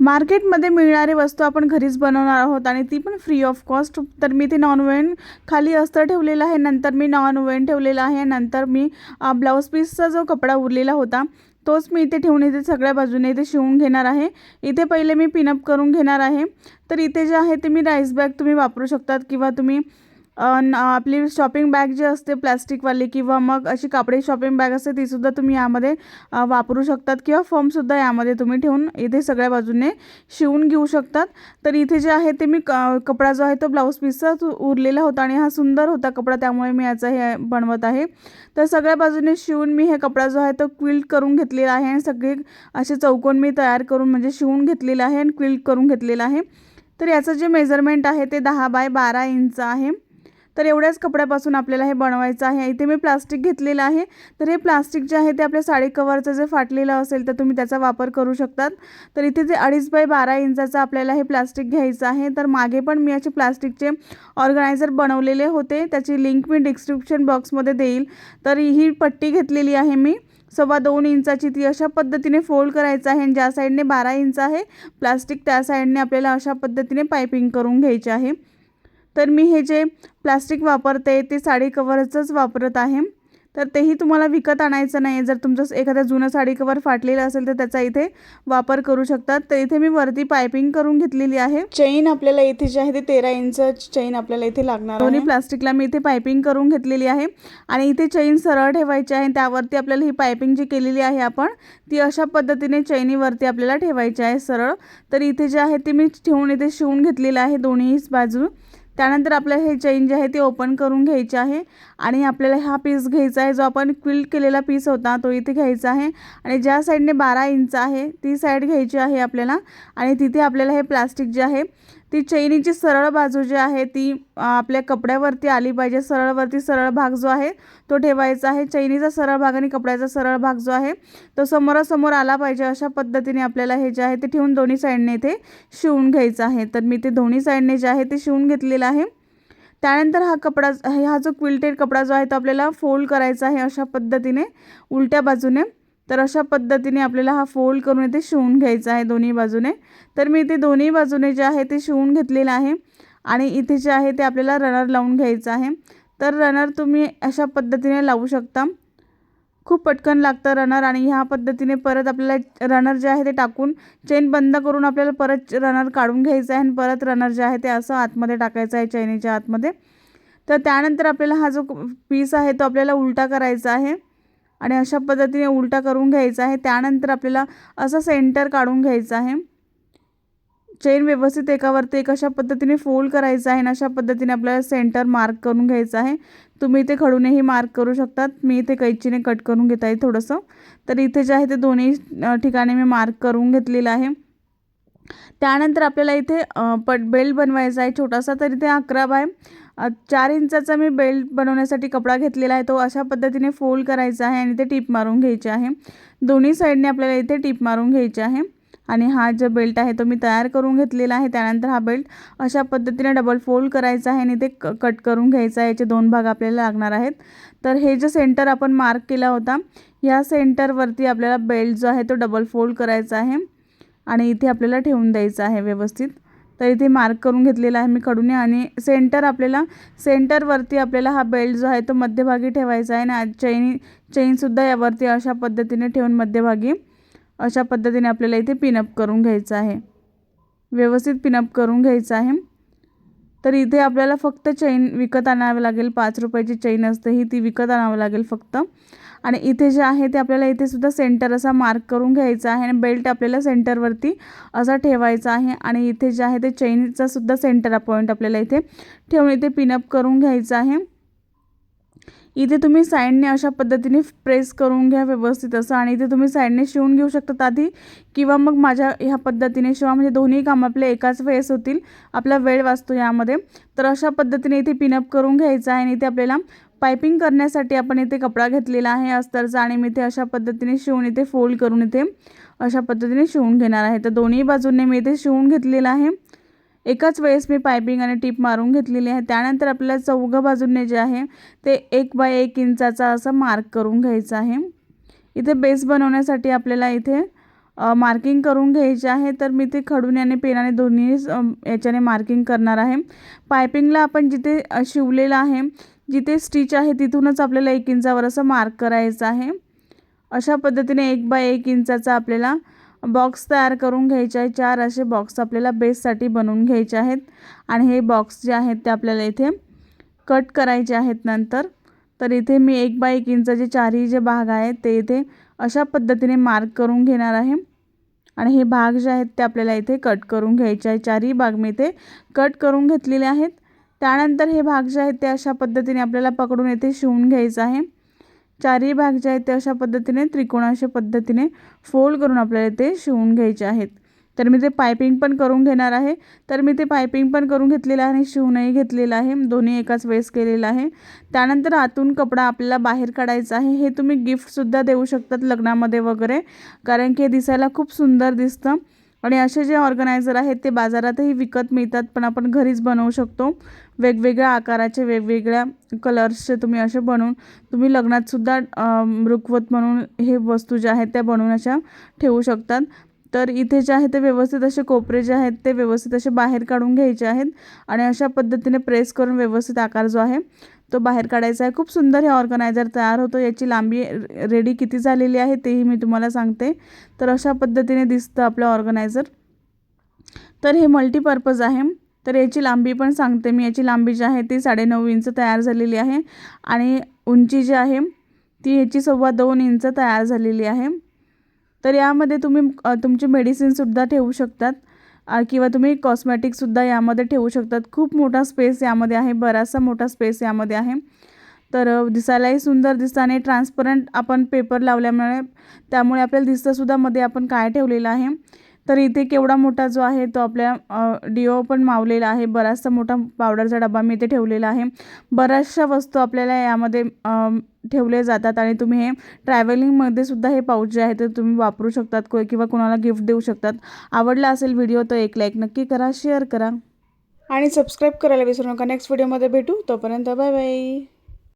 मार्केटमध्ये मिळणारी वस्तू आपण घरीच बनवणार आहोत आणि ती पण फ्री ऑफ कॉस्ट तर मी ते नॉनवेन खाली अस्तर ठेवलेलं आहे नंतर मी नॉन वेन ठेवलेलं आहे नंतर मी ब्लाऊज पीसचा जो कपडा उरलेला होता तोच मी इथे ठेवून इथे सगळ्या बाजूने इथे शिवून घेणार आहे. इथे पहिले मी पिनअप करून घेणार आहे. तर इथे जे आहे ते मी राईस बॅग तुम्ही वापरू शकतात किंवा तुम्ही न- आपली शॉपिंग बॅग जी असते प्लॅस्टिकवाली किंवा मग अशी कापडी शॉपिंग बॅग असते तीसुद्धा तुम्ही यामध्ये वापरू शकतात किंवा फॉर्मसुद्धा यामध्ये तुम्ही ठेवून इथे सगळ्या बाजूने शिवून घेऊ शकतात. तर इथे जे आहे ते मी क कपडा जो आहे तो ब्लाऊज पीसचाच उरलेला होता आणि हा सुंदर होता कपडा त्यामुळे मी याचा हे बनवत आहे. तर सगळ्या बाजूने शिवून मी हे कपडा जो आहे तो क्विल्ट करून घेतलेला आहे आणि सगळे असे चौकोन मी तयार करून म्हणजे शिवून घेतलेला आहे आणि क्विल्ट करून घेतलेला आहे. तर याचं जे मेजरमेंट आहे ते दहा बाय बारा इंच आहे. तर एवढ्याच कपड्यापासून आपल्याला हे बनवायचं आहे. इथे मी प्लास्टिक घेतलेलं आहे. तर हे प्लास्टिक जे आहे ते आपल्या साडी कवरचं जे फाटलेलं असेल तर तुम्ही त्याचा वापर करू शकतात. तर इथे जे अडीच बाय बारा इंचाचं आपल्याला हे प्लास्टिक घ्यायचं आहे. तर मागे पण मी असे प्लास्टिकचे ऑर्गनायझर बनवलेले होते. त्याची लिंक मी डिस्क्रिप्शन बॉक्समध्ये देईल. तर ही पट्टी घेतलेली आहे मी. सव्वा दोन इंचाची ती अशा पद्धतीने फोल्ड करायचं आहे आणि ज्या साईडने बारा इंच आहे प्लास्टिक त्या साईडने आपल्याला अशा पद्धतीने पायपिंग करून घ्यायचे आहे. तर मी हे जे प्लास्टिक वापरते ते साडी कवरचंच वापरत आहे. तर तेही तुम्हाला विकत आणायचं नाही जर तुमचं एखादं जुनं साडी कवर फाटलेलं असेल तर त्याचा इथे वापर करू शकतात. तर इथे मी वरती पायपिंग करून घेतलेली आहे. चेन आपल्याला इथे जे आहे ते तेरा इंच चेन आपल्याला इथे लागणार दोन्ही प्लास्टिकला मी इथे पायपिंग करून घेतलेली आहे. आणि इथे चेन सरळ ठेवायची आहे त्यावरती आपल्याला ही पायपिंग जी केलेली आहे आपण ती अशा पद्धतीने चैनीवरती आपल्याला ठेवायची आहे सरळ. तर इथे जे आहे ते मी ठेवून इथे शिवून घेतलेलं आहे दोन्ही बाजू. त्यानंतर आपल्याला हे चेन जे आहे ते ओपन करून घ्यायचे आहे. आणि आपल्याला हा पीस घ्यायचा आहे जो आपण क्विल्ट केलेला पीस होता तो इथे घ्यायचा आहे. आणि ज्या साईडने बारा इंच आहे ती साईड घ्यायची आहे आपल्याला. आणि तिथे आपल्याला हे प्लास्टिक जे आहे ती चैनीची सरळ बाजू जी आहे ती आपल्या कपड्यावरती आली पाहिजे. सरळवरती सरळ भाग जो आहे तो ठेवायचा आहे. चैनीचा सरळ भाग आणि कपड्याचा सरळ भाग जो आहे तो समोरासमोर आला पाहिजे. अशा पद्धतीने आपल्याला हे जे आहे ते ठेवून दोन्ही साईडने इथे शिवून घ्यायचं आहे. तर मी ते दोन्ही साईडने जे आहे ते शिवून घेतलेलं आहे. त्यानंतर हा कपडा हा जो क्विल्टेड कपडा जो आहे तो आपल्याला फोल्ड करायचा आहे अशा पद्धतीने उलट्या बाजूने. तर अशा पद्धतीने आपल्याला हा फोल्ड करून इथे शिवून घ्यायचा आहे दोन्ही बाजूने. तर मी इथे दोन्ही बाजूने जे आहे ते शिवून घेतलेलं आहे आणि इथे जे आहे ते आपल्याला रनर लावून घ्यायचं आहे. तर रनर तुम्ही अशा पद्धतीने लावू शकता. खूप पटकन लागतं रनर आणि ह्या पद्धतीने परत आपल्याला रनर जे आहे ते टाकून चेन बंद करून आपल्याला परत रनर काढून घ्यायचं आहे आणि परत रनर जे आहे ते असं आतमध्ये टाकायचं आहे चैनीच्या आतमध्ये. तर त्यानंतर आपल्याला हा जो पीस आहे तो आपल्याला उलटा करायचा आहे. आणि अशा पद्धतीने उलटा करून घ्यायचा आहे. त्यानंतर आपल्याला असं सेंटर काढून घ्यायचं आहे. चेन व्यवस्थित एकावरती एक अशा पद्धतीने फोल्ड करायचं आहे आणि अशा पद्धतीने आपल्याला सेंटर मार्क करून घ्यायचं आहे. तुम्ही इथे खडूनेही मार्क करू शकतात. मी इथे कैचीने कट करून घेत आहे थोडंसं. तर इथे जे आहे ते दोन्ही ठिकाणी मी मार्क करून घेतलेलं आहे. त्यानंतर आपल्याला इथे पट बेल्ट बनवायचा आहे छोटासा. तर इथे अकरा बाय चार इंचाचा मी बेल्ट बनवण्यासाठी कपडा घेतलेला आहे. तो अशा पद्धतीने फोल्ड करायचा आहे आणि ते टीप मारून घ्यायचे आहे. दोन्ही साईडने आपल्याला इथे टीप मारून घ्यायचे आहे. आणि हा जो बेल्ट आहे तो मी तयार करून घेतलेला आहे. त्यानंतर हा बेल्ट अशा पद्धतीने डबल फोल्ड करायचा आहे आणि ते क कट करून घ्यायचा आहे. याचे दोन भाग आपल्याला लागणार आहेत. तर हे जे सेंटर आपण मार्क केला होता ह्या सेंटरवरती आपल्याला बेल्ट जो आहे तो डबल फोल्ड करायचा आहे. आणि इथे आपल्याला ठेवून द्यायचा आहे व्यवस्थित. तर इथे मार्क करून घेतलेला आहे मी कडूने आणि सेंटर आपल्याला सेंटरवरती आपल्याला हा बेल्ट जो आहे तो मध्यभागी ठेवायचा आहे आणि चैनी चेनसुद्धा यावरती अशा पद्धतीने ठेवून मध्यभागी अशा पद्धतीने आपल्याला इथे पिनअप करून घ्यायचं आहे. व्यवस्थित पिनअप करून घ्यायचं आहे. तर इथे आपल्याला फक्त चैन विकत आणावं लागेल. पाच रुपयाची चैन असते ही ती विकत आणावं लागेल फक्त. आणि इथे जे आहे ते आपल्याला इथे सुद्धा सेंटर असा मार्क करून घ्यायचा आहे आणि बेल्ट आपल्याला सेंटरवरती असा ठेवायचा आहे. आणि इथे जे आहे ते चैनचा सुद्धा सेंटर पॉईंट आपल्याला इथे ठेवून इथे पिनअप करून घ्यायचं आहे. इथे तुम्ही साईडने अशा पद्धतीने प्रेस करून घ्या व्यवस्थित असं. आणि इथे तुम्ही साईडने शिवून घेऊ शकतात आधी किंवा मग माझ्या ह्या पद्धतीने शिवा. म्हणजे दोन्ही काम आपले एकाच वेळेस होतील. आपला वेळ वाचतो यामध्ये. तर अशा पद्धतीने इथे पिनअप करून घ्यायचं आहे. आणि इथे आपल्याला पायपिंग करण्यासाठी आपण इथे कपडा घेतलेला आहे अस्तरचा. आणि मी इथे अशा पद्धतीने शिवून इथे फोल्ड करून इथे अशा पद्धतीने शिवून घेणार आहे. तर दोन्ही बाजूंनी मी इथे शिवून घेतलेलं आहे. एकाच वेळेस मी पायपिंग आणि टीप मारून घेतलेली आहे. त्यानंतर आपल्याला चौघं बाजूने जे आहे ते एक बाय एक इंचाचा असं मार्क करून घ्यायचं आहे. इथे बेस बनवण्यासाठी आपल्याला इथे मार्किंग करून घ्यायचे आहे. तर मी ते खडूने आणि पेनाने दोन्ही याच्याने मार्किंग करणार आहे. पायपिंगला आपण जिथे शिवलेलं आहे जिथे स्टिच आहे तिथूनच आपल्याला एक इंचावर असं मार्क करायचं आहे. अशा पद्धतीने एक बाय एक इंचाचा आपल्याला बॉक्स तयार करून घ्यायचे आहे चार असे बॉक्स आपल्याला बेससाठी बनवून घ्यायचे आहेत. आणि हे बॉक्स जे आहेत ते आपल्याला इथे कट करायचे आहेत नंतर. तर इथे मी एक बाय एक इंचाचे चारही जे भाग आहेत ते इथे अशा पद्धतीने मार्क करून घेणार आहे. आणि हे भाग जे आहेत ते आपल्याला इथे कट करून घ्यायचे आहे चारही भाग मी इथे कट करून घेतलेले आहेत. त्यानंतर हे भाग जे आहेत ते अशा पद्धतीने आपल्याला पकडून येथे शिवून घ्यायचं आहे. चारही भाग जे आहेत ते अशा पद्धतीने त्रिकोणाशा पद्धतीने फोल्ड करून आपल्याला ते शिवून घ्यायचे आहेत. तर मी ते पायपिंग पण करून घेणार आहे. तर मी ते पायपिंग पण करून घेतलेलं आहे आणि शिवूनही घेतलेलं आहे. दोन्ही एकाच वेळेस केलेलं आहे. त्यानंतर आतून कपडा आपल्याला बाहेर काढायचा आहे. हे तुम्ही गिफ्टसुद्धा देऊ शकतात लग्नामध्ये वगैरे. कारण की हे दिसायला खूप सुंदर दिसतं. आणि असे जे ऑर्गनायझर आहेत ते बाजारातही विकत मिळतात पण आपण घरीच बनवू शकतो. वेगवेगळ्या आकाराचे वेगवेगळ्या कलर्सचे तुम्ही असे बनवून तुम्ही लग्नातसुद्धा रुखवत म्हणून हे वस्तू ज्या आहेत त्या बनवून अशा ठेवू शकतात. तर इथे जे आहे ते व्यवस्थित असे कोपरे जे आहेत ते व्यवस्थित असे बाहेर काढून घ्यायचे आहेत आणि अशा पद्धतीने प्रेस करून व्यवस्थित आकार जो आहे तो बाहेर काढायचा आहे. खूप सुंदर हे ऑर्गनायझर तयार होतो. याची लांबी रेडी किती झालेली आहे तेही मी तुम्हाला सांगते. तर अशा पद्धतीने दिसतं आपलं ऑर्गनायझर. तर हे मल्टीपर्पज आहे. तर याची लांबी पण सांगते मी. याची लांबी जी आहे ती साडेनऊ इंच तयार झालेली आहे आणि उंची जी आहे ती याची सव्वा दोन इंच तयार झालेली आहे. तर यामध्ये तुम्ही तुमची मेडिसिनसुद्धा ठेवू शकतात. किंवा तुम्ही कॉस्मॅटिकसुद्धा यामध्ये ठेवू शकतात. खूप मोठा स्पेस यामध्ये आहे. बराचसा मोठा स्पेस यामध्ये आहे. तर दिसायलाही सुंदर दिसतं आणि ट्रान्सपरंट आपण पेपर लावल्यामुळे त्यामुळे आपल्याला दिसतंसुद्धा मध्ये आपण काय ठेवलेलं आहे. तर इथे केवढा मोठा जो आहे तो आपल्या डिओ पण मावलेला आहे. बराचसा मोठा पावडरचा डबा मी इथे ठेवलेला आहे. बऱ्याचशा वस्तू आपल्याला यामध्ये ठेवले जातात आणि तुम्ही हे ट्रॅव्हलिंगमध्ये सुद्धा हे पाऊच जे आहे ते तुम्ही वापरू शकतात को किंवा कोणाला गिफ्ट देऊ शकतात. आवडला असेल व्हिडिओ तर एक लाईक नक्की करा शेअर करा. आणि सबस्क्राईब करायला विसरू नका. नेक्स्ट व्हिडिओमध्ये भेटू. तोपर्यंत बाय बाय.